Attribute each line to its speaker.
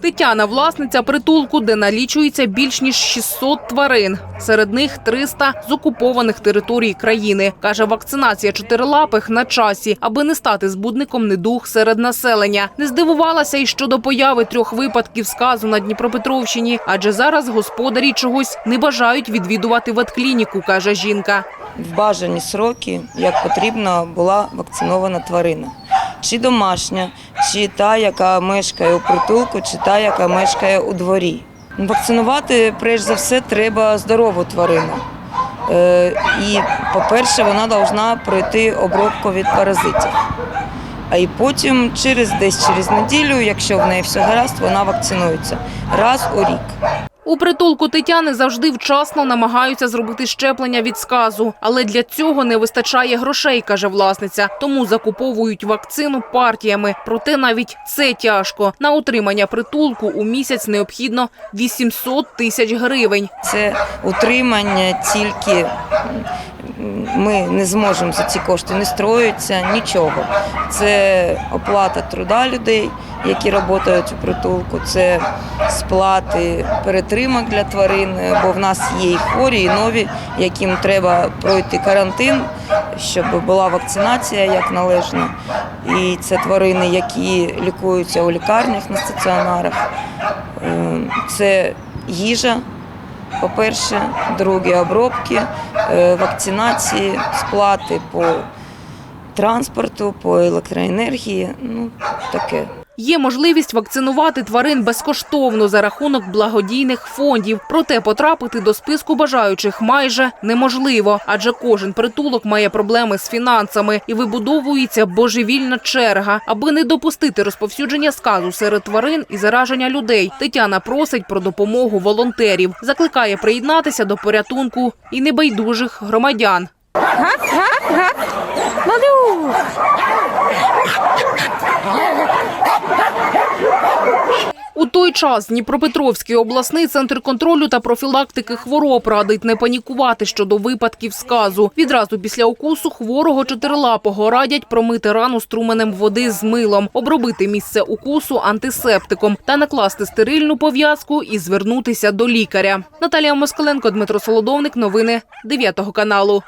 Speaker 1: Тетяна власниця притулку, де налічується більш ніж 600 тварин. Серед них 300 з окупованих територій країни. Каже, вакцинація чотирилапих на часі, аби не стати збудником недуг серед населення. Не здивувалася й щодо появи трьох випадків сказу на Дніпропетровщині, адже зараз господарі чогось не бажають відвідувати ветклініку, каже жінка.
Speaker 2: в бажані сроки, як потрібно, була вакцинована тварина. Чи домашня, чи та, яка мешкає у притулку, чи та, яка мешкає у дворі. Вакцинувати, перш за все, треба здорову тварину. Е, І, по-перше, вона повинна пройти обробку від паразитів. А і потім, через десь через неділю, якщо в неї все гаразд, вона вакцинується раз у рік.
Speaker 1: У притулку Тетяни завжди вчасно намагаються зробити щеплення від сказу, але для цього не вистачає грошей, каже власниця. Тому закуповують вакцину партіями. Проте навіть це тяжко. На утримання притулку у місяць необхідно 800 тисяч гривень.
Speaker 2: Це утримання тільки ми не зможемо за ці кошти, не строїться нічого. Це оплата труда людей, які працюють у притулку, це сплати перетримок для тварин, бо в нас є і хворі, і нові, яким треба пройти карантин, щоб була вакцинація як належно. І це тварини, які лікуються у лікарнях на стаціонарах. Е, Це їжа, по-перше, другі обробки, е, вакцинації, сплати по транспорту, по електроенергії. Ну, таке.
Speaker 1: Є можливість вакцинувати тварин безкоштовно за рахунок благодійних фондів. Проте потрапити до списку бажаючих майже неможливо, адже кожен притулок має проблеми з фінансами і вибудовується божевільна черга. Аби не допустити розповсюдження сказу серед тварин і зараження людей. Тетяна просить про допомогу волонтерів, закликає приєднатися до порятунку і небайдужих громадян. У той час Дніпропетровський обласний центр контролю та профілактики хвороб радить не панікувати щодо випадків сказу. Відразу після укусу хворого чотирилапого радять промити рану струменем води з милом, обробити місце укусу антисептиком та накласти стерильну пов'язку і звернутися до лікаря. Наталія Москаленко, Дмитро Солодовник. Новини 9 каналу.